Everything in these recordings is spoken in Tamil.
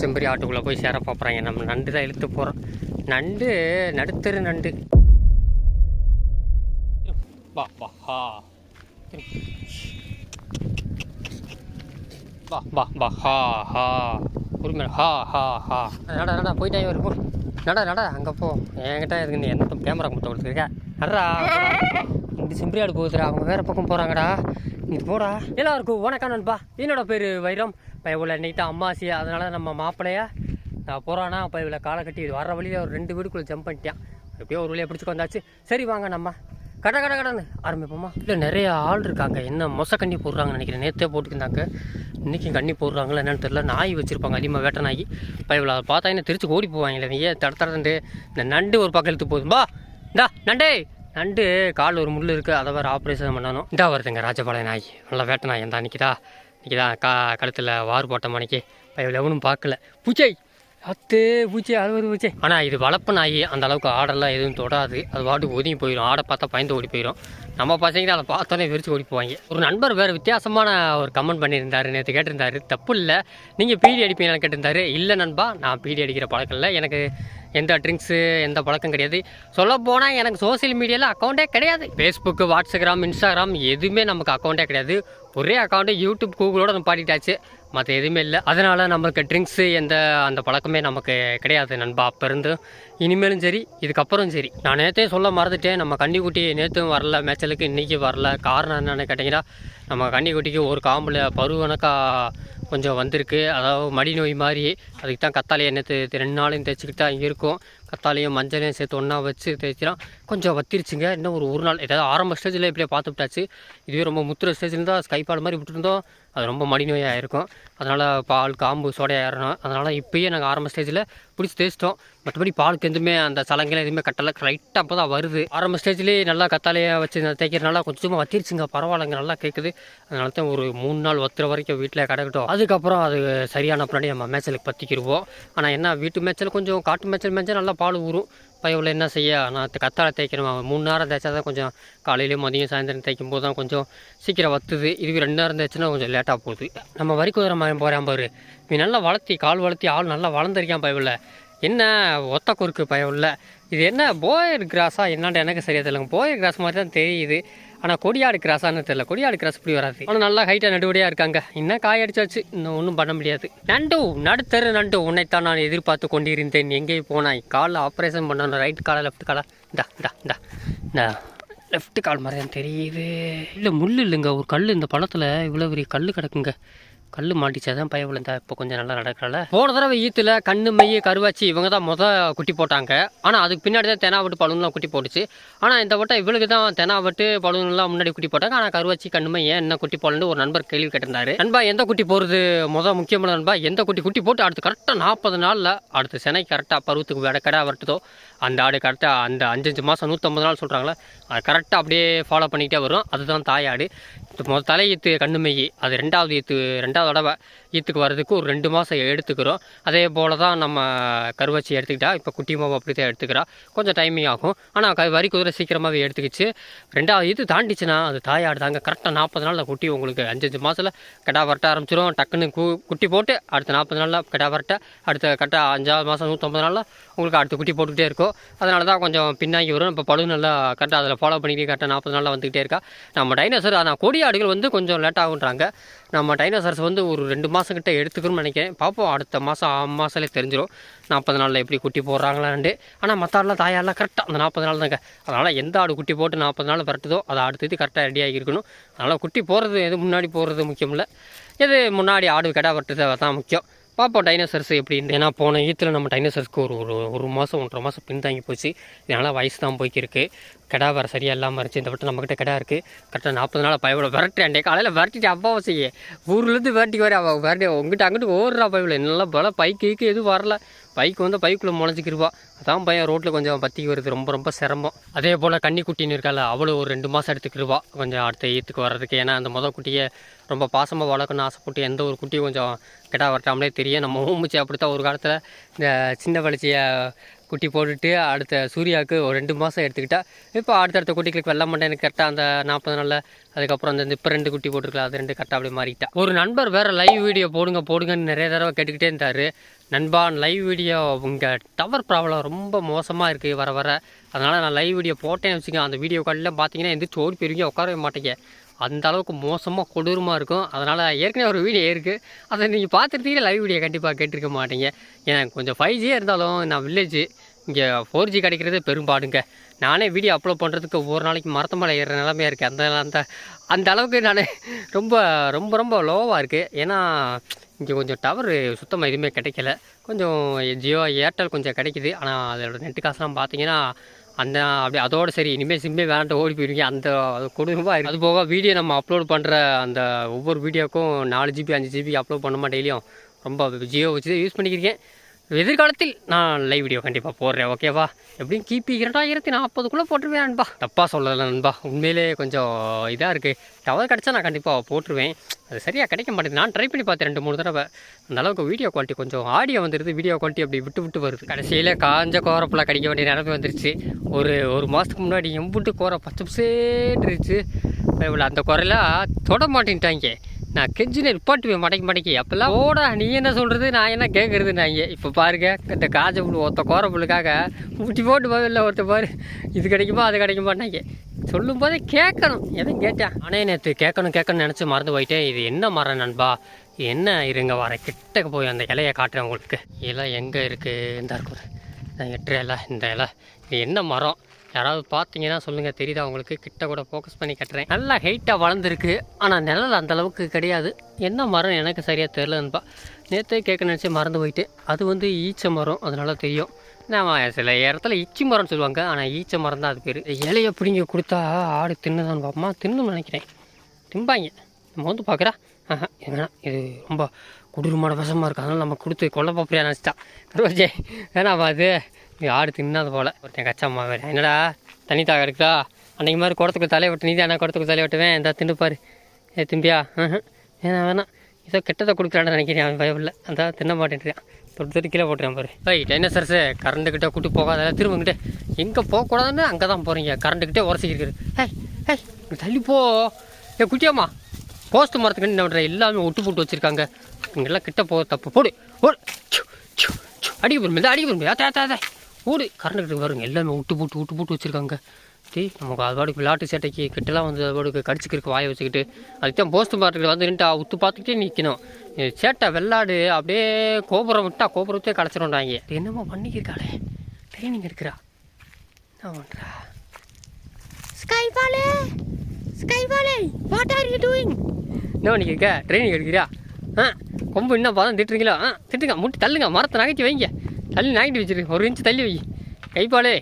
செம்பரி ஆட்டுக்குள்ளே போய் சேர பார்க்குறாங்க நம்ம நண்டு தான் இழுத்து போகிறோம் நண்டு நடுத்தரு நண்டு. வா வா ஹா. வா வா வா ஹா ஹா. உரிமை ஹா ஹா ஹா. நடா நடா போயிட்டே இருக்கும் போ. நடா அங்கே போ. என்கிட்ட இருக்கு நீ என்ன கேமரா கொடுத்த கொடுத்துருக்க? நடா இந்த செம்பரியாடு போகுதுடா. அவங்க வேறு பக்கம் போகிறாங்கடா நீ போடா. எல்லாருக்கும் வணக்கம் நண்பா. என்னோட பேர் வைரம். இப்போ இவ்வளோ இன்னைக்கு தான் அம்மாசி அதனால் நம்ம மாப்பிள்ளையா நான் போகிறானா அப்போ இவ்வளோ காலை கட்டி வர வழியில் ஒரு ரெண்டு வீடுக்குள்ளே ஜம்ப் பண்ணிட்டான். எப்படியோ ஒரு வழியாக பிடிச்சிக்கு வந்தாச்சு. சரி வாங்க நம்ம. கட கட கடன்னு ஆரம்பிப்போமா? இல்லை நிறைய ஆள் இருக்காங்க. என்ன மொச கண்ணி போடுறாங்கன்னு நினைக்கிறேன். நேற்றே போட்டுருந்தாங்க இன்றைக்கும் கண்ணி போடுறாங்களா என்னென்னு தெரியல. நாய் வச்சுருப்பாங்க அதிகமாக வேட்டை நாய். இப்போ இவ்வளோ பார்த்தா என்ன திருச்சி ஓடி போவாங்களே நீ ஏன் தட தடந்து இந்த நண்டு ஒரு பக்கம் எடுத்து போதும்பா இந்தா நண்டே. நண்டு கால் ஒரு முள் இருக்குது அதை வேறு ஆப்ரேஷன் பண்ணணும். இந்தா வருதுங்க ராஜபாளைய நாய். நல்லா வேட்டை நாய் எந்த நிற்கிதா நிற்கிதா கா கழுத்தில் வார் போட்ட மணிக்கு இப்போ இவ்வளோ பார்க்கல. பூச்சை! அத்து பூச்சி அறுபது பூச்சை. ஆனால் இது வளர்ப்பு நாய் அந்த அளவுக்கு ஆடெல்லாம் எதுவும் தொடாது. அது பாட்டுக்கு ஒதுங்கி போயிடும் ஆடை பார்த்தா பயந்து ஓடி போயிடும் நம்ம பசங்க அதை பார்த்தோன்னே விரிச்சு ஓடி போவாங்க. ஒரு நண்பர் வேறு வித்தியாசமான ஒரு கமெண்ட் பண்ணியிருந்தாரு. நேற்று கேட்டிருந்தாரு தப்பு இல்லை. நீங்கள் பீடி அடிப்பீங்கன்னு கேட்டிருந்தாரு. இல்லை நண்பா நான் பீடி அடிக்கிற பழக்கம் இல்லை. எனக்கு எந்த ட்ரிங்க்ஸு எந்த பழக்கம் கிடையாது. சொல்லப்போனால் எனக்கு சோஷியல் மீடியாவில் அக்கௌண்ட்டே கிடையாது. ஃபேஸ்புக்கு வாட்ஸ்அப்ராம் இன்ஸ்டாகிராம் எதுவுமே நமக்கு அக்கௌண்ட்டே கிடையாது. ஒரே அக்கௌண்ட்டு யூடியூப் கூகுளோட நம்ம பாடிட்டாச்சு மற்ற எதுவுமே இல்லை. அதனால் நமக்கு ட்ரிங்க்ஸு எந்த அந்த பழக்கமே நமக்கு கிடையாது நண்பா. அப்போ இருந்து இனிமேலும் சரி இதுக்கப்புறம் சரி. நான் நேற்றே சொல்ல மறந்துட்டேன். நம்ம கன்னிக்குட்டி நேற்றும் வரல மேய்ச்சலுக்கு இன்றைக்கி வரல. காரணம் என்னென்னு கேட்டிங்கன்னா நம்ம கன்னிக்குட்டிக்கு ஒரு காம்பில் பருவனக்கா கொஞ்சம் வந்திருக்கு. அதாவது மடி நோய் மாதிரி. அதுக்கு தான் கத்தாழையை நேற்று ரெண்டு நாளையும் தேய்ச்சிக்கிட்டு தான் இருக்கும். கத்தாழையும் மஞ்சளையும் சேர்த்து ஒன்றா வச்சு தேய்ச்சினா கொஞ்சம் வத்திருச்சுங்க. இன்னும் ஒரு ஒரு நாள் ஏதாவது ஆரம்ப ஸ்டேஜில் இப்படியே பார்த்து விட்டாச்சு. இதுவே ரொம்ப முத்துற ஸ்டேஜில் தான் ஸ்கைபால் மாதிரி விட்டுருந்தோம் அது ரொம்ப மடிநோயாக இருக்கும். அதனால் பால் காம்பு சோடையாக ஏறணும் அதனால் இப்போயே நாங்கள் ஆரம்ப ஸ்டேஜில் பிடிச்சி தேய்ச்சிட்டோம். மற்றபடி பாலுக்கு எதுவுமே அந்த சலங்கெல்லாம் எதுவுமே கட்டலை. லைட்டாக அப்போ தான் வருது. ஆரம்ப ஸ்டேஜ்லேயே நல்லா கத்தாலையாக வச்சு தேய்க்கிறனால கொஞ்சமாக வத்திருச்சுங்க. பரவாயில்லைங்க நல்லா கேட்குது அதனால தான் ஒரு மூணு நாள் ஒத்துற வரைக்கும் வீட்டில் கிடக்கட்டும். அதுக்கப்புறம் அது சரியான பின்னாடி நம்ம மேய்ச்சலுக்கு பற்றிக்கிடுவோம் ஆனால் என்ன வீட்டு மேய்ச்சல் கொஞ்சம் காட்டு மேய்ச்சல் மேய்ச்சல் நல்லா பால் ஊறும். பயவில் என்ன செய்ய? நான் கத்தாழை தேய்க்கணும்? மூணு நேரம் தேய்ச்சா தான் கொஞ்சம் காலையிலேயும் மதியம் சாயந்தரம் தேய்க்கும் போது தான் கொஞ்சம் சீக்கிரம் வத்துது. இதுவே ரெண்டு நேரம் தேய்ச்சினா கொஞ்சம் லேட்டாக போகுது. நம்ம வரி குதிரை மாதிரி போகிறான் பாரு. நீ நல்லா வளர்த்தி கால் வளர்த்தி ஆள் நல்லா வளர்ந்துருக்கான் பயவில் என்ன ஒத்த குறுக்கு பயவில் இது என்ன போயர் கிராஸா என்னான்ட்டு எனக்கு சரியாக தெரியலங்க. போயர் கிராஸ் மாதிரி தான் தெரியுது. ஆனால் கொடியாடு கிராஸான்னு தெரியல. கொடியாடு கிராஸ் இப்படி வராது. ஆனால் நல்லா ஹைட்டாக நடுவடியாக இருக்காங்க. இன்னும் காய் அடிச்சாச்சு? இன்னும் ஒன்றும் பண்ண முடியாது. நண்டு நடுத்தரு நண்டு. உன்னைத்தான் நான் எதிர்பார்த்து கொண்டிருந்தேன். எங்கே போனாய்? காலில் ஆப்ரேஷன் பண்ணணும். ரைட் காலை லெஃப்ட் காலா? இந்தா இந்தா இந்தா. இந்தா. லெஃப்ட் கால் மாதிரி தான் தெரியுது. இல்லை முள் இல்லைங்க. ஒரு கல் இந்த பழத்தில் இவ்வளோ பெரிய கல் கிடக்குங்க. கல் மாட்டிச்சாதான் பய விழுந்தா இப்போ கொஞ்சம் நல்லா நடக்கல. போன தடவை ஈத்துல கண்ணு மைய கருவாச்சி இவங்க தான் முத குட்டி போட்டாங்க. ஆனால் அதுக்கு பின்னாடி தான் தெனாவட்டு பழுன்லாம் குட்டி போட்டுச்சு. ஆனால் இந்த வட்டம் இவளுக்கு தான் தெனாவட்டு பழுன்லாம் முன்னாடி குட்டி போட்டாங்க. ஆனால் கருவாச்சி கண்ணுமை ஏன் என்ன குட்டி போடலன்னு ஒரு நண்பர் கேள்வி கேட்டிருந்தாரு. நண்பா எந்த குட்டி போகிறது முத முக்கியமான நண்பா எந்த குட்டி குட்டி போட்டு அடுத்து கரெக்டாக நாற்பது நாளில் அடுத்த செனை கரெக்டாக பருவத்துக்கு வேட கடை வரட்டுதோ அந்த ஆடு கரெக்டாக அந்த அஞ்சஞ்சு மாதம் நூற்றம்பது நாள் சொல்கிறாங்களே அது கரெக்டாக அப்படியே ஃபாலோ பண்ணிக்கிட்டே வரும். அதுதான் தாயாடு முதல் தலை ஈத்து கண்ணு மெய் அது ரெண்டாவது ஈத்து ரெண்டாவது தடவை ஈத்துக்கு வர்றதுக்கு ஒரு ரெண்டு மாதம் எடுத்துக்கிறோம். அதே போல் தான் நம்ம கருவச்சி எடுத்துக்கிட்டா இப்போ குட்டி மாவு அப்படி தான் எடுத்துக்கிறா. கொஞ்சம் டைமிங் ஆகும். ஆனால் க வரி குதிரை சீக்கிரமாகவே எடுத்துக்கிச்சு. ரெண்டாவது ஈத்து தாண்டிச்சுன்னா அது தாயாடு தாங்க. கரெக்டாக நாற்பது நாளில் குட்டி உங்களுக்கு அஞ்சஞ்சு மாதத்தில் கெடா வரட்ட ஆரம்பிச்சிடும் டக்குன்னு கு குட்டி போட்டு அடுத்த நாற்பது நாளில் கெடா வரட்ட அடுத்த கரெக்டாக அஞ்சாவது மாதம் நூற்றம்பது நாளில் உங்களுக்கு அடுத்த குட்டி போட்டுக்கிட்டே இருக்கும். அதனால தான் கொஞ்சம் பின்னாங்கி வரும். இப்போ பழு நல்லா கரெக்டாக அதில் ஃபாலோ பண்ணிக்கிட்டு கரெக்டாக நாற்பது நாளில் வந்துக்கிட்டே இருக்கா. நம்ம டைனோசர் ஆனால் கொடி ஆடுகள் வந்து கொஞ்சம் லேட் ஆகுன்றாங்க. நம்ம டைனோசர்ஸ் வந்து ஒரு ரெண்டு மாதம் கிட்டே எடுத்துக்கணும்னு நினைக்கிறேன். பார்ப்போம் அடுத்த மாதம் ஆறு மாதத்துலேயே தெரிஞ்சிடும் நாற்பது நாளில் எப்படி குட்டி போடுறாங்களான்ட்டு ஆனால் மற்ற ஆடெலாம் தாயாரெலாம் கரெக்டாக அந்த நாற்பது நாள் தாங்க. அதனால் எந்த ஆடு குட்டி போட்டு நாற்பது நாள் விரட்டுதோ அதை அடுத்தது கரெக்டாக ரெடி ஆகியிருக்கணும். அதனால் குட்டி போடுறது எது முன்னாடி போடுறது முக்கியம் இல்லை. எது முன்னாடி ஆடு கடா வரட்டுது அதுதான் முக்கியம். பார்ப்போம் டைனோசர்ஸ் எப்படி ஏன்னா போன ஈத்தில் நம்ம டைனோசர்ஸ்க்கு ஒரு ஒரு ஒரு மாதம் ஒன்றரை மாதம் பின்தாங்கி போச்சு. இதனால் வயசு தான் போய்க்கிருக்கு. கிடா வர சரியாக இல்லாமல் இருந்துச்சு. இந்த வட்டம் நம்மக்கிட்ட கிடா இருக்குது கரெக்டாக நாற்பது நாள் பயவில் விரட்டுறேன் காலையில் விரட்டிட்டு அப்பாவை செய்ய. ஊர்லேருந்து விரட்டிக்கு வர அவள் விரட்டி உங்ககிட்ட அங்கிட்டு ஓடுறா பயவில். நல்லா பல பைக்கு கீக்கு எதுவும் வரல. பைக் வந்து பைக்குள்ளே முளைஞ்சிக்கிருவா. அதான் பையன் ரோட்டில் கொஞ்சம் பற்றி வருது. ரொம்ப ரொம்ப சிரமம். அதே போல் கன்னிக்குட்டின்னு இருக்கால அவ்வளோ ஒரு ரெண்டு மாதம் எடுத்துக்கிருவா. கொஞ்சம் அடுத்த ஈத்துக்கு வர்றதுக்கு. ஏன்னா அந்த முதல் குட்டியை ரொம்ப பாசமாக வளர்க்கணும்னு ஆசைப்பட்டு எந்த ஒரு குட்டியும் கொஞ்சம் கிடா வரட்டாமலே தெரியும். நம்ம ஊமிச்சு அப்படித்தான் ஒரு காலத்தில் இந்த சின்ன வளர்ச்சியை குட்டி போட்டுட்டு அடுத்த சூர்யாவுக்கு ஒரு ரெண்டு மாதம் எடுத்துக்கிட்டால் இப்போ அடுத்தடுத்த குட்டிகளுக்கு வெள்ளம் மண்டை எனக்கு கரெக்டாக அந்த நாற்பது நாளில் அதுக்கப்புறம் அந்த இப்போ ரெண்டு குட்டி போட்டுருக்கலாம் அது ரெண்டு கரெக்டாக அப்படியே மாறிட்டா ஒரு நண்பர் வேறு லைவ் வீடியோ போடுங்க போடுங்கன்னு நிறைய தடவை கேட்டுக்கிட்டே இருந்தார். நண்பா லைவ் வீடியோ உங்கள் டவர் ப்ராப்ளம் ரொம்ப மோசமாக இருக்குது வர வர. அதனால் நான் லைவ் வீடியோ போட்டேன்னு வச்சுக்கோங்க அந்த வீடியோ கால்லாம் பார்த்தீங்கன்னா எந்திரிச்சு ஓடி போயிருவீங்க உட்காரவே மாட்டேங்க. அந்த அளவுக்கு மோசமாக கொடூரமாக இருக்கும். அதனால் ஏற்கனவே ஒரு வீடியோ இருக்குது அதை நீங்கள் பார்த்துருந்தீங்க லைவ் வீடியோ கண்டிப்பாக கேட்டிருக்க மாட்டீங்க. ஏன்னா கொஞ்சம் ஃபைவ் ஜியாக இருந்தாலும் நான் வில்லேஜ் இங்கே ஃபோர் ஜி கிடைக்கிறது பெரும்பாடுங்க. நானே வீடியோ அப்லோட் பண்ணுறதுக்கு ஒவ்வொரு நாளைக்கு மரத்த மலை ஏறுற நிலமையாக இருக்குது அந்த அந்த அந்த அளவுக்கு நான் ரொம்ப ரொம்ப ரொம்ப லோவாக இருக்குது ஏன்னா இங்கே கொஞ்சம் டவர் சுத்தமாக எதுவுமே கிடைக்கல. கொஞ்சம் ஜியோ ஏர்டெல் கொஞ்சம் கிடைக்குது. ஆனால் அதோட நெட்டு காசுலாம் பார்த்தீங்கன்னா அந்த அப்படி அதோட சரி இனிமேல் சிம்மே வேண்டாம் ஓடி போயிருக்கீங்க. அந்த குடும்பமாக இருக்குது அது போக வீடியோ நம்ம அப்லோட் பண்ணுற அந்த ஒவ்வொரு வீடியோக்கும் நாலு ஜிபி அஞ்சு ஜிபி அப்லோட் பண்ணுமா டெய்லியும் ரொம்ப ஜியோ வச்சு யூஸ் பண்ணிக்கிறீங்க எதிர்காலத்தில் நான் லைவ் வீடியோ கண்டிப்பாக போடுறேன் ஓகேவா எப்படியும் கிபி இரண்டாயிரத்தி நாற்பதுக்குள்ளே போட்டுருவேன் நண்பா. தப்பாக சொல்லலை நண்பா. உண்மையிலே கொஞ்சம் இதாக இருக்குது டவர் கிடச்சா நான் கண்டிப்பாக போட்டுருவேன். அது சரியாக கிடைக்க மாட்டேங்குது. நான் ட்ரை பண்ணி பார்த்தேன் ரெண்டு மூணு தடவை. அந்த அளவுக்கு வீடியோ குவாலிட்டி கொஞ்சம் ஆடியோ வந்துடுது வீடியோ குவாலிட்டி அப்படி விட்டு விட்டு வருது. கடைசியில் காஞ்ச கோரப்பில் கடிக்க வேண்டிய நிலைமை வந்துருச்சு. ஒரு ஒரு மாதத்துக்கு முன்னாடி எம்புட்டு கோரை பச்சை பசேன்ருச்சு இவ்வளோ அந்த குறையெல்லாம் தொட மாட்டேன்ட்டாங்க. நான் கெஞ்சினே நிப்பாட்டுவேன் மடக்கி மடக்கி. அப்போல்லாம் ஓடா நீ என்ன சொல்கிறது நான் என்ன கேட்குறது நான் இப்போ பாருங்க இந்த காஜ புல் ஒருத்த கோர புல்லுக்காக ஊட்டி போட்டு போதில்ல ஒருத்த பாரு இது கிடைக்குமா அது கிடைக்குமாட்டாங்க சொல்லும் போதே கேட்கணும் எதுவும் கேட்டேன் ஆனால் நேற்று கேட்கணும் கேட்கணும்னு நினச்சி மறந்து போயிட்டேன் இது என்ன மரம் நண்பா? என்ன இருங்க வர கிட்டக்கு போய் அந்த இலையை காட்டுறேன் உங்களுக்கு. இலை எங்கே இருக்குது இந்த இருக்குது இந்த எட்டு இலை இந்த இலை. இது என்ன மரம்? யாராவது பார்த்தீங்கன்னா சொல்லுங்கள் தெரியுதா உங்களுக்கு? கிட்ட கூட ஃபோக்கஸ் பண்ணி கட்டுறேன். நல்லா ஹைட்டாக வளர்ந்துருக்கு. ஆனால் நிழல் அந்தளவுக்கு கிடையாது. என்ன மரம் எனக்கு சரியாக தெரிலன்பா நேற்றே கேட்க நினச்சி மறந்து போயிட்டு அது வந்து ஈச்ச மரம் அதனால தெரியும். நான் சில இடத்துல இச்சி மரம்னு சொல்லுவாங்க. ஆனால் ஈச்ச மரம் தான் அது பேர். இலையை பிடிங்க கொடுத்தா ஆடு தின்னுதான் பாப்பமா தின்னு நினைக்கிறேன். திம்பாங்க. நம்ம வந்து பார்க்குறா ஆஹா இது வேணாம் இது ரொம்ப கொடூரமான விஷமாக இருக்குது அதனால் நம்ம கொடுத்து கொல்ல பாப்பியா நினச்சிட்டா. ரோஜே வேணாம் அது. ஆடு தின்னாத போல். ஒருத்தன் கச்சாம்மா வேறு. என்னடா? தண்ணி தாக இருக்குதா? அன்றைக்கு மாதிரி குடத்துக்கு தலையை விட்டு நீ தானே குடத்துக்கு தலையை விட்டுவேன்? இந்த தின்னுப்பார் ஏ திம்பியா? ஏன்னா வேணாம் வேணாம் ஏதோ கெட்டதை கொடுக்குறான்னு நினைக்கிறேன். அவன் பயப்பில்ல அந்த தின்ன மாட்டேன்றான். தொட்டு தொட்டு கீழே போட்டுருவான் பாரு. ஐய் டைனோசர்ஸு கிட்டே கூட்டு போகாத. திரும்பங்கிட்டே எங்கே போகக்கூடாதுன்னு அங்கே தான் போகிறீங்க கரண்ட்டுக்கிட்டே உரசிக்கிறது ஏய் ஏய் தள்ளி போ. ஏ குட்டியாம்மா. போஸ்ட் மரத்துக்கு என்ன பண்ணுற எல்லாமே ஒட்டு போட்டு வச்சுருக்காங்க. இங்கெல்லாம் கிட்ட போக தப்பு. போடு. ஓடு அடிக்க போருமே அடிக்க போருமே தே தே ஓடு கரண்ட்டு வருங்க எல்லாமே விட்டு போட்டு விட்டு போட்டு வச்சுருக்காங்க. டேய் நமக்கு அது பாட்டுக்கு விளையாட்டு சேட்டைக்கு கிட்டலாம் வந்து அது பாட்டுக்கு கடிச்சிக்கிறக்கு வாயை வச்சுக்கிட்டு அதுக்கு தான் போஸ்ட் மார்க்கெட் வந்து நின்று உத்து பார்த்துக்கிட்டே நிற்கணும் சேட்டை வெள்ளாடு அப்படியே கோபுரம் விட்டா கோபுரத்தையே களைச்சிடும்டாங்க இது என்னமோ பண்ணிக்கிருக்காளே. ட்ரைனிங் இருக்கிறா என்ன பண்ணுறா ஸ்கை பாலே ஸ்கை பாலே வாட் ஆர் யூ டூயிங் என்ன பண்ணிக்கிருக்க? ட்ரைனிங் எடுக்கிறியா? ஆ கொம்பு என்ன பாதம் திட்டுறீங்களா? ஆ திட்டுங்க முட்டி தள்ளுங்க மரத்தை நகைச்சி வைங்க. தள்ளி நாங்கிட்டு வச்சிரு. ஒரு இன்ச்சு தள்ளி வை. கைப்பாலே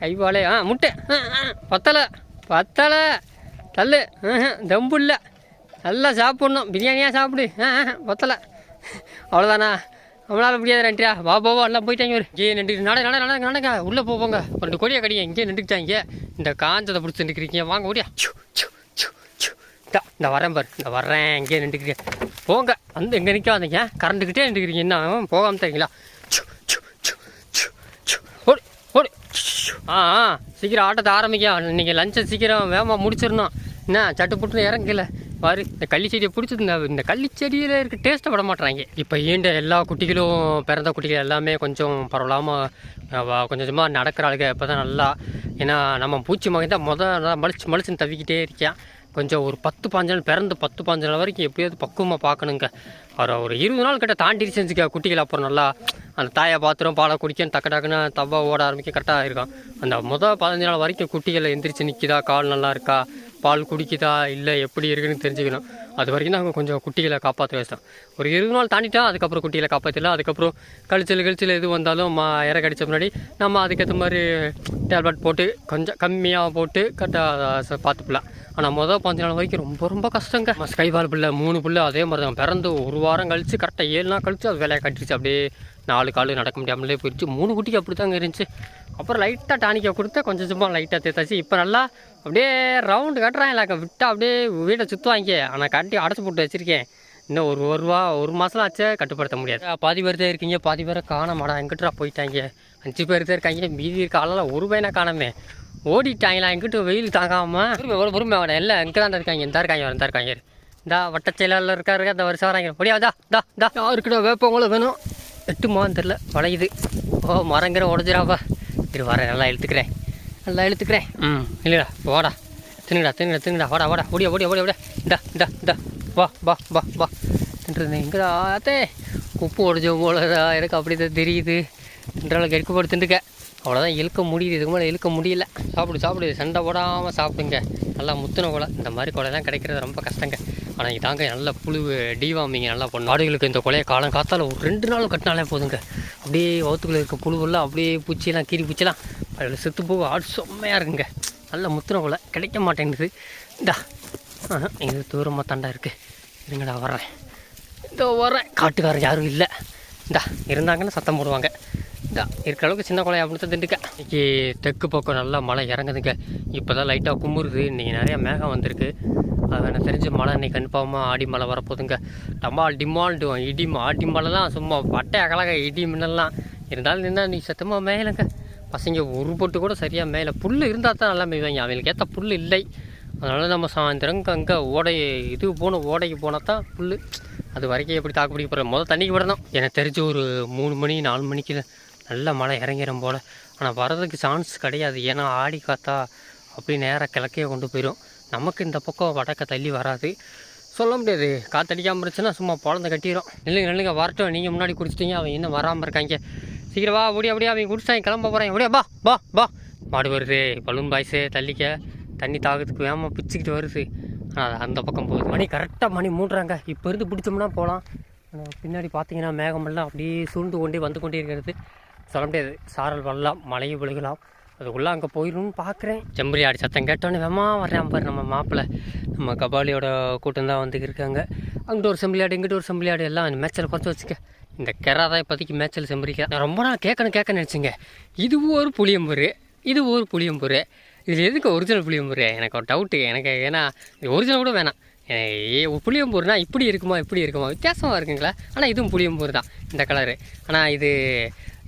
கைப்பாலே ஆ முட்டை. ஆ ஆ பத்தலை. பத்தலை. தள்ளு. தம்பு இல்லை. நல்லா சாப்பிட்ணும். பிரியாணியாக சாப்பிடு. ஆ பத்தலை. அவ்வளோதானா நம்மளால் முடியாது நன்றியா? வா போவா எல்லாம் போயிட்டாங்க ஒரு இங்கே நின்று நட நட நட நடங்க உள்ளே போவோங்க ரெண்டு கொடியை கடிங்க. இங்கே. நின்றுக்கிட்டாங்க இந்த காஞ்சதை பிடிச்சி நிற்கிறீங்க வாங்க ஓடியா. இந்த வரேன் பாரு. இந்த வர்றேன் இங்கே நின்றுக்கிறேன் போங்க. வந்து எங்கே நிற்காதீங்க கரண்ட்டுக்கிட்டே நின்றுக்கிறீங்க. என்ன போகாமல் தரீங்களா? ஆ ஆ சீக்கிரம் ஆட்டத்தை ஆரம்பிக்க. இன்னைக்கு லஞ்சை சீக்கிரம் வேகமாக முடிச்சிடணும். என்ன சட்டு புட்டுன்னு இறங்கல. பாரு இந்த கள்ளி செடியை பிடிச்சது இந்த கள்ளி செடியில் இருக்க டேஸ்ட்டை விட மாட்றாங்க இப்போ ஈண்ட எல்லா குட்டிகளும் பிறந்த குட்டிகள் எல்லாமே கொஞ்சம் பரவலாமல் கொஞ்சம் கொஞ்சமாக நடக்கிற நடக்கிறாளுங்க இப்போ தான் நல்லா ஏன்னா நம்ம பூச்சி மகன் தான் மொதல் மலிச்சு மலிச்சுன்னு தவிக்கிட்டே இருக்கேன் கொஞ்சம் ஒரு பத்து பாஞ்சு நாள் பிறந்து பத்து பாஞ்சு நாள் வரைக்கும் எப்படியாவது பக்குவமாக பார்க்கணுங்க. ஒரு ஒரு இருபது நாள் கிட்ட தாண்டி செஞ்சுக்க குட்டிகள் அப்புறம் நல்லா அந்த தாயை பாத்திரம் பாலை குடிக்கன்னு டக்கு டக்குன்னு தவா ஓட ஆரம்பிக்க கரெக்டாக இருக்கும். அந்த முதல் பதினஞ்சு நாள் வரைக்கும் குட்டிகள் எந்திரிச்சு நிற்கிதா கால் நல்லா இருக்கா பால் குடிக்குதா இல்லை எப்படி இருக்குன்னு தெரிஞ்சுக்கணும். அது வரைக்கும் தான் அவங்க கொஞ்சம் குட்டிகளை காப்பாற்ற வச்சிட்டோம் ஒரு இருபது நாள் தாண்டிட்டா அதுக்கப்புறம் குட்டிகளை காப்பாற்றிடலாம் அதுக்கப்புறம் கழிச்சல் கழிச்சல் எது வந்தாலும் மா இற கடித்த முன்னாடி நம்ம அதுக்கேற்ற மாதிரி டேப்லெட் போட்டு கொஞ்சம் கம்மியாக போட்டு கரெக்டாக பார்த்துக்கலாம் ஆனால் மொதல் பாஞ்சு நாள் வரைக்கும் ரொம்ப ரொம்ப கஷ்டங்க. ஸ்கைபால் பிள்ளை மூணு பிள்ளை அதே மாதிரி தான் பிறந்து ஒரு வாரம் கழித்து கரெக்டாக ஏழு நாள் கழிச்சு அது வேலையை கட்டிடுச்சு அப்படியே நாலு கால் நடக்க முடியாமலே போயிடுச்சு மூணு குட்டிக்கு அப்படி தாங்க இருந்துச்சு. அப்புறம் லைட்டாக டானிக்கை கொடுத்து கொஞ்சம் சும்மா லைட்டாக தேத்தாச்சு இப்போ நல்லா அப்படியே ரவுண்டு கட்டுறாங்க விட்டா அப்படியே வீட்டை சுற்றுவாங்க ஆனால் கட்டி அடைச்சி போட்டு வச்சுருக்கேன். இன்னும் ஒரு ஒரு ரூபா ஒரு மாதம் ஆச்சு கட்டுப்படுத்த முடியாது. பாதி பேர் தான் இருக்கீங்க. பாதி பேரை காணமாடா. எங்கிட்டா போயிட்டாங்க? அஞ்சு பேர் தான் இருக்காங்க. மீதி இருக்க ஆளெல்லாம் ஒரு பையனை காணாமே. ஓடிட்டாங்களா? எங்கிட்ட வெயில் தாங்காமல் பொறுமை எவ்வளோ பொறுமை அவனை. எல்லாம் எங்கே தான் இருக்காங்க. இந்த இருக்காங்க இந்த இருக்காங்க. இந்த வட்ட செயலாளர் இருக்காரு. அந்த வருஷம் வராங்க. முடியாதா தா தா யாருக்கிட்ட வேப்பவங்களும் வேணும்? எட்டுமான்னு தெரில வளையுது ஓ மரங்கிற உடஞ்சிராப்பா திரு வரேன் நல்லா இழுத்துக்கிறேன். நல்லா இழுத்துக்கிறேன். ம் இல்லைடா வாடா. தின்னுடா தின்னுடா தின்னுடா. வாடா வாடா. ஓடியா ஓடியா ஓடியா ஓடியா. இந்தா இந்தா இந்தா. வா வா வா வா. தின்றுருந்தேன் எங்கடா அத்தே. உப்பு உடஞ்ச போலதா எனக்கு அப்படி தான் தெரியுது என்றாலும் கெடுக்கப்படுத்துட்டுருக்க அவ்வளோதான் இழுக்க முடியுது. இதுக்கு மேலே இழுக்க முடியல. சாப்பிடு சாப்பிடு. சண்டை போடாமல் சாப்பிடுங்க. நல்லா முத்துன கொலை இந்த மாதிரி கொலைலாம் கிடைக்கிறது ரொம்ப கஷ்டங்க. ஆனால் இதாங்க நல்ல புழு டீவாமிங்க நல்லா பண்ணும். ஆடுகளுக்கு இந்த கொலையை காலம் காத்தால் ஒரு ரெண்டு நாள் கட்டினாலே போதுங்க. அப்படியே வகுத்துக்குள்ளே இருக்க புழுவெல்லாம் அப்படியே பூச்சியெல்லாம் கீரி பூச்சிலாம் அதில் செத்து போக ஆடு செம்மையாக இருக்குங்க. நல்ல முத்துன கொலை கிடைக்க மாட்டேங்குது. இந்தா இது தூரமாக தாண்டா இருக்குது இருங்கடா வர்றேன். இதோ வரேன் காட்டுக்காரன் யாரும் இல்லை. இந்தா இருந்தாங்கன்னு சத்தம் போடுவாங்க. இந்தா இருக்கிற அளவுக்கு சின்ன குழையா அப்படின்னு திண்டுக்க. இன்றைக்கி தெற்கு பக்கம் நல்லா மழை இறங்குதுங்க. இப்போ தான் லைட்டாக கும்புறுது இன்றைக்கி நிறையா மேகம் வந்திருக்கு. எனக்கு தெரிஞ்ச மழை இன்னைக்கு கன்ஃபார்மாக ஆடி மழை வரப்போகுதுங்க. டமால் டிமால்டு இடி ஆடி மழைலாம் சும்மா பட்டை அகலக இடி மின்னலாம் இருந்தாலும் நின்னா நீ சத்தமாக மேலங்க. பசங்க ஒரு பொட்டு கூட சரியாக மேலே. புல் இருந்தால் தான் நல்லா மேய்வாங்க. அவங்களுக்கு ஏற்ற புல் இல்லை. அதனால் நம்ம சாயந்தரம் அங்கே ஓடை இது போகணும் ஓடைக்கு போனால் தான் புல் அது வரைக்கும் எப்படி தாக்கு பிடிக்க போகிறோம் முதல் தண்ணிக்கு விடணும் எனக்கு தெரிஞ்சு ஒரு மூணு மணி நாலு மணிக்கு நல்ல மழை இறங்கிடும் போல். ஆனால் வர்றதுக்கு சான்ஸ் கிடையாது. ஏன்னா ஆடி காத்தா அப்படி நேராக கிழக்கே கொண்டு போயிடும் நமக்கு இந்த பக்கம் வடக்க தள்ளி வராது. சொல்ல முடியாது. காத்தடிக்காமல் இருந்துச்சுன்னா சும்மா பொழந்த கட்டிடும் இல்லைங்க நில்லுங்க வரட்டும். நீங்கள் முன்னாடி குடிச்சிட்டீங்க அவன் இன்னும் வராமல் இருக்காங்க. சீக்கிரம் வா அப்படியே அப்படியே அவன் குடிச்சிட்டாங்க கிளம்ப போகிறேன் ஓடியா பா பா பா மாடு வருது. பலூன் பாய்ஸு தள்ளிக்க. தண்ணி தாகத்துக்கு வேகமாக பிச்சுக்கிட்டு வருது. ஆனால் அது அந்த பக்கம் போகுது. மணி கரெக்டாக மணி மூடுறாங்க இப்போ இருந்து பிடிச்சோம்னா போகலாம் பின்னாடி பார்த்தீங்கன்னா மேகமெல்லாம் அப்படியே சூழ்ந்து கொண்டே வந்து கொண்டே இருக்கிறது. சொல்ல முடியாது. சாரல் வரலாம் மழையும் விழுகலாம். அதுக்குள்ளே அங்கே போயிடணும்னு பார்க்குறேன் செம்பரி ஆடி சத்தம் கேட்டோன்னே வேமா வர்றேன் பாரு நம்ம மாப்பிள்ளை நம்ம கபாலியோட கூட்டம் தான் வந்து இருக்காங்க. அங்கிட்ட ஒரு செம்பளி ஆடு இங்கிட்ட ஒரு செம்பளி ஆடு எல்லாம் மேட்சில் குறைச்சி வச்சுக்க. இந்த கெரா தான் இப்போதைக்கு மேட்சில் செம்பரிக்கா நான் ரொம்ப நாள் கேட்கணும் கேட்க நினச்சிங்க. இதுவும் ஒரு புளியம்பூர் இது ஒரு புளியம்பூர் இதில் எதுக்கு ஒரிஜினல் புளியம்பூர் எனக்கு ஒரு டவுட்டு எனக்கு ஏன்னா இது ஒரிஜினல் கூட வேணாம். ஏ புளியம்பூர்னா இப்படி இருக்குமா இப்படி இருக்குமா? வித்தியாசமாக இருக்குங்களா? ஆனால் இதுவும் புளியம்பூர் தான் இந்த கலரு ஆனால் இது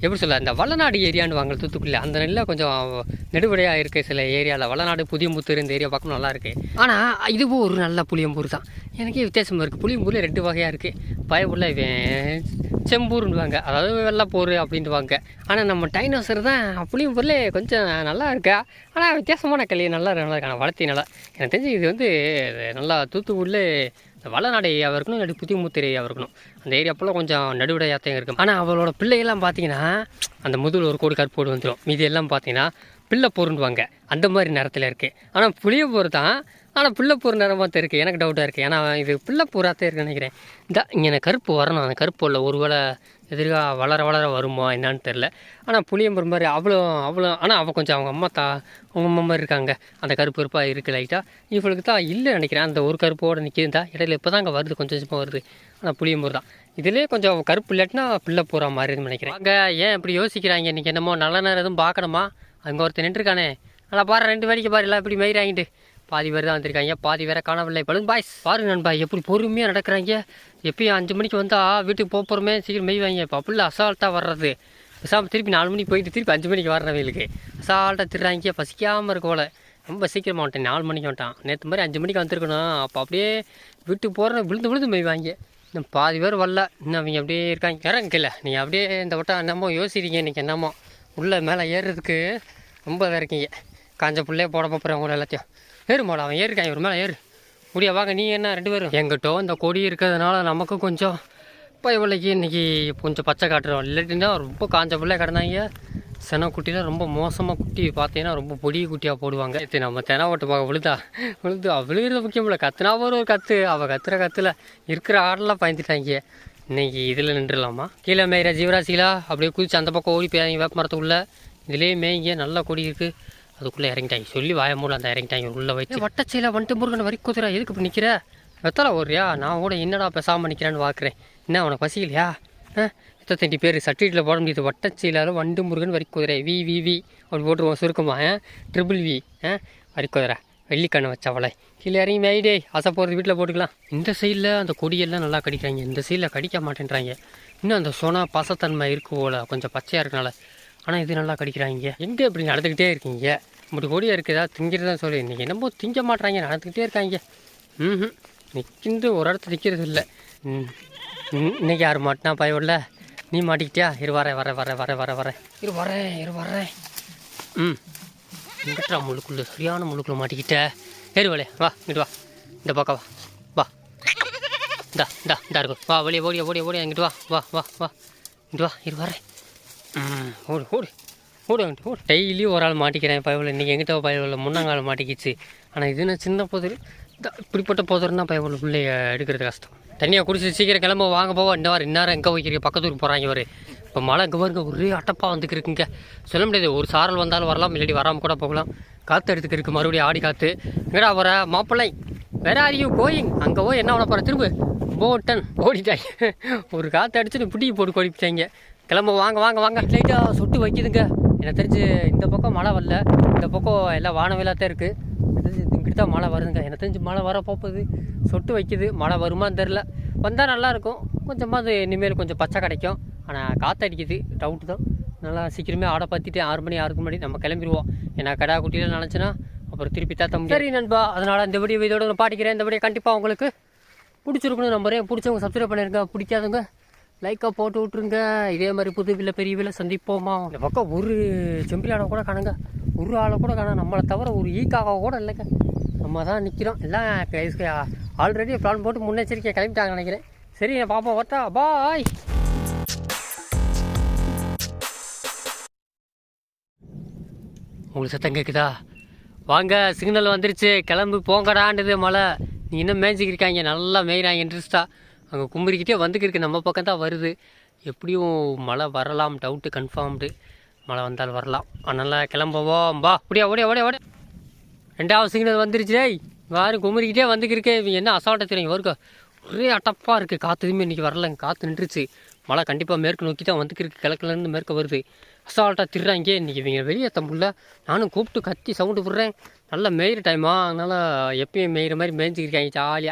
எப்படி சொல்ல இந்த வல்லநாடு ஏரியான்னு வாங்க தூத்துக்குடியில் அந்த நெல்லில் கொஞ்சம் நெடுவடையாக இருக்குது சில ஏரியாவில் வல்லநாடு புதியம்புத்தூர் இந்த ஏரியா பார்க்கணும் நல்லா இருக்குது ஆனால் இதுவும் ஒரு நல்ல புளியம்பூர் தான். எனக்கே வித்தியாசமாக இருக்குது புளியம்பூரில் ரெண்டு வகையாக இருக்குது பயபுள்ள இவன் செம்பூர்னுவாங்க அதாவது வெள்ளப்பூர் அப்படின்ட்டுவாங்க ஆனால் நம்ம டைனோசர் தான் புளியம்பூரில் கொஞ்சம் நல்லா இருக்கா? ஆனால் வித்தியாசமான களி நல்லா நல்லா இருக்கு வளர்த்தி நல்லா. எனக்கு தெரிஞ்சு இது வந்து நல்லா தூத்துக்குடியில் இந்த வளநாடு ஏரியாவாக இருக்கணும் இல்லாட்டி புத்திமுத்தூர் ஏரியாவாக இருக்கணும் அந்த ஏரியா ஃபுல்லாக கொஞ்சம் தான் இருக்கும் ஆனால் அவளோட பிள்ளைகள்லாம் பார்த்தீங்கன்னா அந்த முதுகில் ஒரு கோடி கருப்போடு வந்துடும் மீதி எல்லாம் பார்த்தீங்கன்னா பிள்ளை பொருண்டுவாங்க அந்த மாதிரி நேரத்தில் இருக்குது ஆனால் புளியப்பூர் தான். ஆனால் பிள்ளைப்பூர் நேரமாக தான் இருக்குது எனக்கு டவுட்டாக இருக்குது ஏன்னா இது பிள்ளைப்பூராக தான் இருக்குன்னு நினைக்கிறேன். இந்த இங்கே கருப்பு வரணும். அந்த கருப்பு உள்ள ஒருவேளை எதிர்கா வளர வளர வருமா என்னன்னு தெரில ஆனால் புளியம்பூர் மாதிரி அவ்வளோ அவ்வளோ ஆனால் அவள் கொஞ்சம் அவங்க அம்மா தா அவங்க அம்மா மாதிரி இருக்காங்க. அந்த கருப்பு கருப்பாக இருக்குது லைட்டாக இவளுக்கு தான் இல்லை நினைக்கிறேன். அந்த ஒரு கருப்போடு நிற்கிருந்தா இடையில இப்போ தான் அங்கே வருது. கொஞ்சம் கொஞ்சமாக வருது. ஆனால் புளியம்பூர் தான் இதிலே கொஞ்சம் கருப்பு இல்லாட்டினா பிள்ளை போகிற மாதிரி நினைக்கிறேன். அங்கே ஏன் இப்படி யோசிக்கிறாங்க? இன்றைக்கி என்னமோ நல்ல நேரம் எதுவும் பார்க்கணுமா? அங்கே ஒருத்தர் நின்றுருக்கானே. நல்லா பாரு ரெண்டு வரைக்கும் பாரு. எல்லாம் இப்படி மயிராங்கிட்டு பாதி பேர் தான் வந்திருக்காங்க. பாதி வேற காணவில்லை. பலூன் பாய்ஸ் பாருங்க நண்பா எப்படி பொறுமையாக நடக்கிறாங்க. எப்பயும் அஞ்சு மணிக்கு வந்தால் வீட்டுக்கு போக போகிறோமே சீக்கிரம் மெய்வாங்க. இப்போ அப்படில அசால்ட்டாக வர்றது. பேசாமல் திருப்பி நாலு மணிக்கு போயிட்டு திருப்பி அஞ்சு மணிக்கு வர்றவங்களுக்கு அசால்ட்டாக திருறாங்க. பசிக்காமல் இருக்கோல ரொம்ப சீக்கிரமாக வந்துட்டேன். நாலு மணிக்கு வந்துட்டான். நேற்று மாதிரி அஞ்சு மணிக்கு வந்திருக்கணும். அப்போ அப்படியே வீட்டுக்கு போகிற விழுந்து விழுந்து மெய்வாங்க. இன்னும் பாதி பேர் வரல. இன்னும் அவங்க அப்படியே இருக்காங்க. இறங்கல. நீங்கள் அப்படியே இந்த வட்டம் என்னமோ யோசிக்கிறீங்க. இன்றைக்கி என்னமோ. உள்ளே மேலே ஏறுறதுக்கு ரொம்ப இதாக இருக்கீங்க. காஞ்ச பிள்ளையே போட போகிறேன் உங்களை எல்லாத்தையும். ஏறு மோட அவன் ஏறிக்காங்க ஒரு மேலே ஏறு. முடியா வாங்க நீ என்ன ரெண்டு பேரும். எங்கிட்ட இந்த கொடி இருக்கிறதுனால நமக்கு கொஞ்சம் பயவில்லைக்கு இன்றைக்கி கொஞ்சம் பச்சை காட்டுறோம். இல்லாட்டினா ரொம்ப காஞ்ச பிள்ளை கிடந்தாங்க. சென குட்டிலாம் ரொம்ப மோசமாக குட்டி பார்த்தீங்கன்னா ரொம்ப பொடி குட்டியாக போடுவாங்க. இது நம்ம தென ஓட்டு பார்க்க விழுதா விழுது விழுகிறது முக்கியம் இல்லை கத்துனா ஒரு ஒரு கத்து அவள் கத்துற கத்தில் இருக்கிற ஆடெல்லாம் பயந்துட்டாங்க. இன்னைக்கு இதில் நின்றுடலாமா? கீழே மேயிற ஜீவராசிகளா? அப்படியே குதிச்சு அந்த பக்கம் ஓடி போயாங்க வேப்ப மரத்துக்குள்ளே. இதுலேயே மேய்ங்க நல்லா கொடி இருக்குது அதுக்குள்ளே இறங்கிட்டாங்க. சொல்லி வாய மூலம் அந்த இறங்கிட்டாங்க. உள்ளே வச்சு வட்டச்சையில் வந்துட்டு முருகன் வரி குதிரை எதுக்கு இப்போ நிற்கிற வெத்தலை ஓடுறியா? நான் கூட என்னடா பேசாமல் நிற்கிறேன்னு பார்க்குறேன். என்ன உனக்கு பசிக்கலையா? ஆ? முப்பத்தஞ்சு பேர் சர்டிஃபிகேட்டில் போட முடியுது. வட்டச்செயலாளர் வண்டு முருகன் வரி குதிரை. V V V. அப்படி போட்டுருவோம் சுருக்கமா ட்ரிபிள் வி ஆ? வரி வெள்ளிக்கண்ணை வச்சவளை கீழே இறங்கி மேய்டே ஆசை போகிறது வீட்டில் போட்டுக்கலாம். இந்த சைடில் அந்த கொடியெல்லாம் நல்லா கடிக்கிறாங்க. இந்த சைடில் கடிக்க மாட்டேன்றாங்க. இன்னும் அந்த சொனா பசத்தன்மை இருக்கு போல கொஞ்சம் பச்சையாக இருக்கனால. ஆனால் இது நல்லா கடிக்கிறாங்க. எங்கே இப்படி நடந்துக்கிட்டே இருக்கீங்க? இப்படி கொடியாக இருக்குதா திங்கிறதா சொல்லி. இன்றைக்கி என்னமோ திங்க மாட்டுறாங்க நடந்துக்கிட்டே இருக்காங்க. ம் நிற்கிந்து ஒரு இடத்துல நிற்கிறது இல்லை. ம். இன்னைக்கு யார் மாட்டினா பயவில்ல நீ மாட்டிக்கிட்டியா? இரு வரேன் வரேன் வரேன் வரேன் வரேன் வரேன். இரு வரேன் இரு வரேன். ம். இங்கட்டா முழுக்குள்ள சரியான முழுக்குள்ள மாட்டிக்கிட்ட? ஏறு வலே வா இங்கிட்டு வா. இந்த பக்கம் வா. வா. இந்தா இந்தா இந்தா இருக்கும் வா வெளியே ஓடியா ஓடிய ஓடியா. இங்கிட்டு வா வா வா வா. இங்கிட்டு வா இரு வரேன். ஓடு ஓடு. ஓடு அங்கிட்டு ஓடு. டெய்லி ஒரு ஆள் மாட்டிக்கிறேன். பயவில் இன்றைக்கி எங்கிட்ட பயவில் முன்னங்கால மாட்டிக்கிச்சு. ஆனால் இது நான் சின்ன புதர்? இப்படிப்பட்ட புதிர்னா பயவில் உள்ளே எடுக்கிறது கஷ்டம். தனியாக குடிச்சு சீக்கிரம் கிளம்ப வாங்க போவா. இந்த வாரம் இந்நேரம் எங்கே வைக்கிறீங்க பக்கத்துக்கு போகிறாங்க இவர். இப்போ மழை இங்கே பாருங்க ஒரே அட்டப்பாக வந்துக்கிருக்குங்க சொல்ல முடியாது. ஒரு சாரல் வந்தாலும் வரலாம் இல்லாட்டி வராமல் கூட போகலாம். காற்று எடுத்துக்கிருக்கு மறுபடியும் ஆடி காற்று எங்கடா வர மாப்பிள்ளை வேற ஆர் கோயிங் அங்கே போய் என்ன பண்ண போகிற திரும்ப. போட்டன். ஓடிட்டாங்க. ஒரு காற்று அடிச்சுட்டு பிடி போட்டு கொடிப்பிட்டாங்க கிளம்ப வாங்க வாங்க வாங்க. லைட்டாக சொட்டு வைக்குதுங்க. எனக்கு தெரிஞ்சு இந்த பக்கம் மழை வரல. இந்த பக்கம் எல்லாம் வானவிலாக தான் இருக்குது எனக்கு தெரிஞ்சு இங்கிட்ட தான் மழை வருதுங்க. எனக்கு தெரிஞ்சு மழை வர போகுது. சொட்டு வைக்குது. மழை வருமான்னு தெரில வந்தால் நல்லாயிருக்கும் கொஞ்சமாக இனிமேல் கொஞ்சம் பச்சை கிடைக்கும். ஆனால் காற்று அடிக்குது. டவுட்டு தான். நல்லா சீக்கிரமே ஆடை பார்த்துட்டு ஆறு மணி ஆறுக்கு முன்னாடி நம்ம கிளம்பிடுவோம் ஏன்னா கடா குட்டியில் நினச்சினா அப்புறம் திருப்பி தம்பி சரி நண்பா. அதனால் இந்த வீடியோ இதோட நான் பாட்டிக்கிறேன் இந்த வீடியோ கண்டிப்பாக உங்களுக்கு பிடிச்சிருக்கணும் நம்புறேன். பிடிச்சவங்க சப்ஸ்கிரைப் பண்ணிருங்க. பிடிக்காதவங்க லைக்காக போட்டு விட்ருங்க இதே மாதிரி புது வில்ல பெரிய வில்ல சந்திப்போமா? இந்த பக்கம் ஒரு செம்பிலான கூட காணுங்க. ஒரு ஆளை கூட காணும். நம்மளை தவிர ஒரு ஈக்காக கூட இல்லைங்க. நம்ம தான் நிற்கிறோம் எல்லாம் ஆல்ரெடி பிளான் போட்டு முன்னெச்சரிக்கை கிளம்பிட்டாங்க நினைக்கிறேன். சரி நான் பாப்பா வரட்டா. பாய் உங்களுக்கு சத்தம் கேட்குதா வாங்க சிக்னல் வந்துருச்சு. கிளம்பு போங்கடான்றது மழை. நீ இன்னும் மேய்ச்சிக்கிருக்காங்க நல்லா மேய்கிறாங்க இன்ட்ரெஸ்ட்டாக அங்கே கும்பரிக்கிட்டே வந்துக்கிருக்கு நம்ம பக்கம் தான் வருது. எப்படியும் மழை வரலாம் டவுட்டு கன்ஃபார்ம்டு மழை வந்தால் வரலாம். அதனால் கிளம்புவோம். பா அப்படியா ஓடியா ஓடியா ஓடியா. ரெண்டாவது சிக்னல் வந்துருச்சு. டேய் வாரு குமரிக்கிட்டே வந்துக்கிருக்கே இவங்க என்ன அசால்ட்டாக தெரியும்? வருங்க ஒரே அட்டப்பாக இருக்குது காற்று எதுவுமே இன்றைக்கி வரலங்க காற்று நின்றுச்சு. மழை கண்டிப்பாக மேற்கு நோக்கி தான் வந்துக்கிருக்கு கிழக்குலேருந்து மேற்க வருது. அசால்ட்டாக திருறாங்க. இன்றைக்கி இவங்க வெளியேற்ற முடியல நானும் கூப்பிட்டு கத்தி சவுண்டு விட்றேன் நல்லா மேயிற டைமா அதனால் எப்பயும் மேயிற மாதிரி மேய்ஞ்சிக்கிருக்காங்க ஜாலியாக